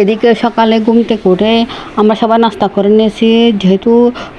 এদিকে সকালে ঘুম থেকে উঠে আমরা সবাই নাস্তা করে নিয়েছি। যেহেতু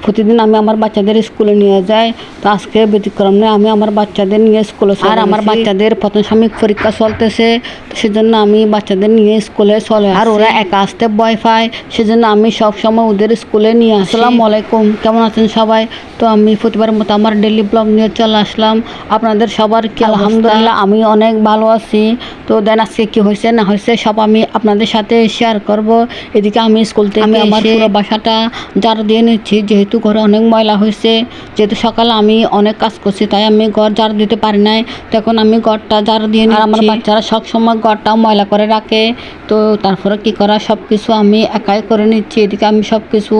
প্রতিদিন আমি আমার বাচ্চাদের স্কুলে নিয়ে যাই তো আজকে ব্যতিক্রম নেই আমি আমার বাচ্চাদের নিয়ে স্কুলে আর আমার বাচ্চাদের প্রথম সাময়িক পরীক্ষা চলতেছে তো সেজন্য আমি বাচ্চাদের নিয়ে স্কুলে চলে আর ওরা একা আসতে ভয় পায় সেজন্য আমি সব সময় ওদের স্কুলে নিয়ে আসি। আসসালামু আলাইকুম কেমন আছেন সবাই? তো আমি প্রতিবার মতো আমার ডেলি ব্লগ নিয়ে চলে আসলাম। আপনাদের সবার কি আলহামদুলিল্লাহ আমি অনেক ভালো আছি। তো দেন আজকে কি হয়েছে না হয়েছে সব আমি আপনাদের সাথে শেয়ার করব। এদিকে আমি স্কুল থেকে আমি আমার পুরো বাসাটা ঝাড়ু দিয়ে নিচ্ছি। যেহেতু ঘরে অনেক ময়লা হয়েছে যেহেতু সকালে আমি অনেক কাজ করছি তাই আমি ঘর ঝাড়ু দিতে পারি নাই। তখন আমি ঘরটা ঝাড়ু দিয়ে নিই আমার বাচ্চারা সবসময় ঘরটা ময়লা করে রাখে। তো তারপরে কি করা সব কিছু আমি একাই করে নিচ্ছি। এদিকে আমি সব কিছু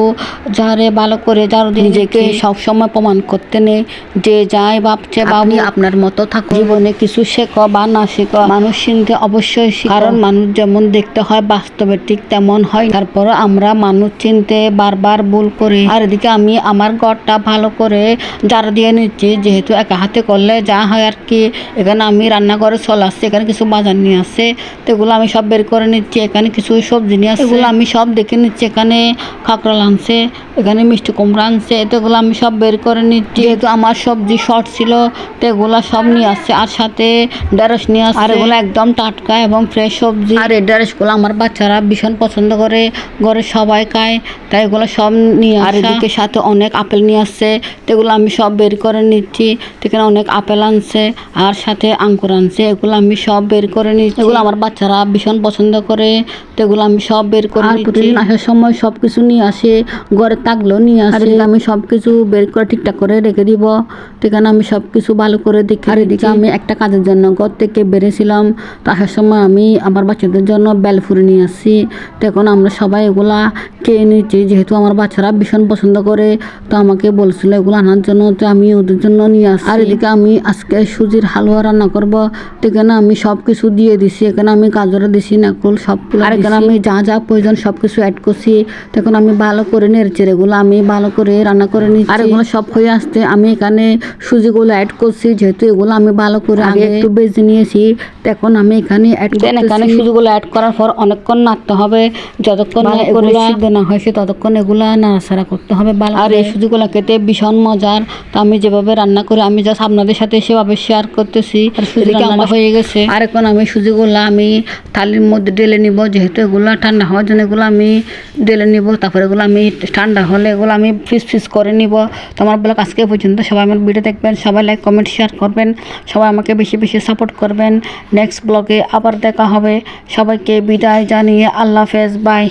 ঝাড়ে ভালো করে ঝাড়ু দিয়ে নিজেকে সবসময় প্রমাণ করতে নেই যে যায় ভাবছে বা আপনি আপনার মতো থাকুন। জীবনে কিছু শেখো বা না শেখো মানুষ চিনতে অবশ্যই কারণ মানুষ যেমন দেখতে হয় বাস্তবে ঠিক তেমন হয় তারপর আমরা মানুষ চিনতে বারবার ভুল করি। আর এদিকে আমি আমার ঘরটা ভালো করে ঝাড়ু দিয়ে নিচ্ছি, যেহেতু একা হাতে করলে যা হয় আর কি। এখানে আমি রান্নাঘরে চলে আসছি, এখানে কিছু বাজার নিয়ে আসছে তো এগুলো আমি সব বের করে নিচ্ছি, এখানে কিছু সবজি নিয়ে আসছে এগুলো আমি সব দেখে নিচ্ছি, এখানে কাঁকড়াল আনছে, এখানে মিষ্টি কুমড়া আনছে। তো এগুলো আমি সব বের করে নিচ্ছি। যেহেতু আমার সবজি শর্ট ছিল, তো এগুলো সব নিয়ে আসছে। আর সাথে ঢেঁড়স নিয়ে আসছে। আর এগুলো একদম টাটকা এবং ফ্রেশ সবজি। আর এই ঢেঁড়সগুলো আমার বাচ্চারা ভীষণ পছন্দ করে ঘরে সবাই খায় তাই এগুলো সব নিয়ে আর এদিকে সাথে অনেক আপেল নিয়ে আসছে এগুলো আমি সব বের করে নিচ্ছি এখানে অনেক আপেল আনছে আর সাথে আঙ্কুর আনছে এগুলো আমি সব বের করে নিচ্ছি। এগুলো আমার বাচ্চারা ভীষণ পছন্দ করে এগুলো আমি সব বের করে প্রতিদিন আসার সময় সব কিছু নিয়ে আসে ঘরে থাকলেও নিয়ে আসে। আমি সব কিছু বের করে ঠিকঠাক করে রেখে দিব তো এখানে আমি সব কিছু ভালো করে দেখি আর এদিকে আমি একটা কাজের জন্য ঘর থেকে বেরিয়েছিলাম তো আসার সময় আমি আমার বাচ্চাদের জন্য বেলফুরি নিয়ে আসছি। তো এখন আমরা সবাই এগুলা খেয়ে নিচ্ছি। যেহেতু আমার বাচ্চারা ভীষণ পছন্দ করে তো আমাকে বলছিল এগুলো আনার জন্য তো আমি ওদের জন্য নিয়ে আসছি। আর এদিকে আমি আজকে সুজির হালুয়া রান্না করব। তো এখানে আমি সব কিছু দিয়ে দিছি। এখানে আমি গাজরে দিছি নাকুল সবগুলো আর এখানে আমি যা যা প্রয়োজন সব কিছু অ্যাড করছি তখন আমি ভালো করে নেড়েছি এগুলো আমি ভালো করে রান্না করে নিচ্ছি। আর এগুলো সব হয়ে আসতে আমি এখানে সুজিগুলো অ্যাড করছি। যেহেতু এগুলো আমি ভালো করে আগে একটু বেজে নিয়েছি। তখন আমি এখানে অ্যাড এখানে সুজিগুলো অ্যাড করার পর অনেকক্ষণ নাড়তে হবে যতক্ষণ এগুলো সিদ্ধ না হয়েছে ততক্ষণ এগুলো নাড়াচাড়া করতে হবে। আর এই সুজিগুলো খেতে ভীষণ মজার। তো আমি যেভাবে রান্না করি আমি জাস্ট আপনাদের সাথে সেভাবে শেয়ার করতেছি। আর সুজি আমার হয়ে গেছে। আর এখন আমি সুজিগুলো আমি থালির মধ্যে ঢেলে নিব যেহেতু এগুলো ঠান্ডা হওয়ার জন্য এগুলো আমি ঢেলে নিব তারপরে এগুলো আমি ঠান্ডা হলে এগুলো আমি ফিস ফিস করে নিব। তো আমার ব্লগ আজকে পর্যন্ত সবাই আমার ভিডিও দেখবেন সবাই লাইক কমেন্ট শেয়ার করবেন সবাই আমাকে বেশি বেশি সাপোর্ট করবেন। নেক্সট ব্লগে আবার দেখা হবে। সবাইকে বিদায় জানিয়ে আল্লাহ হাফেজ বাই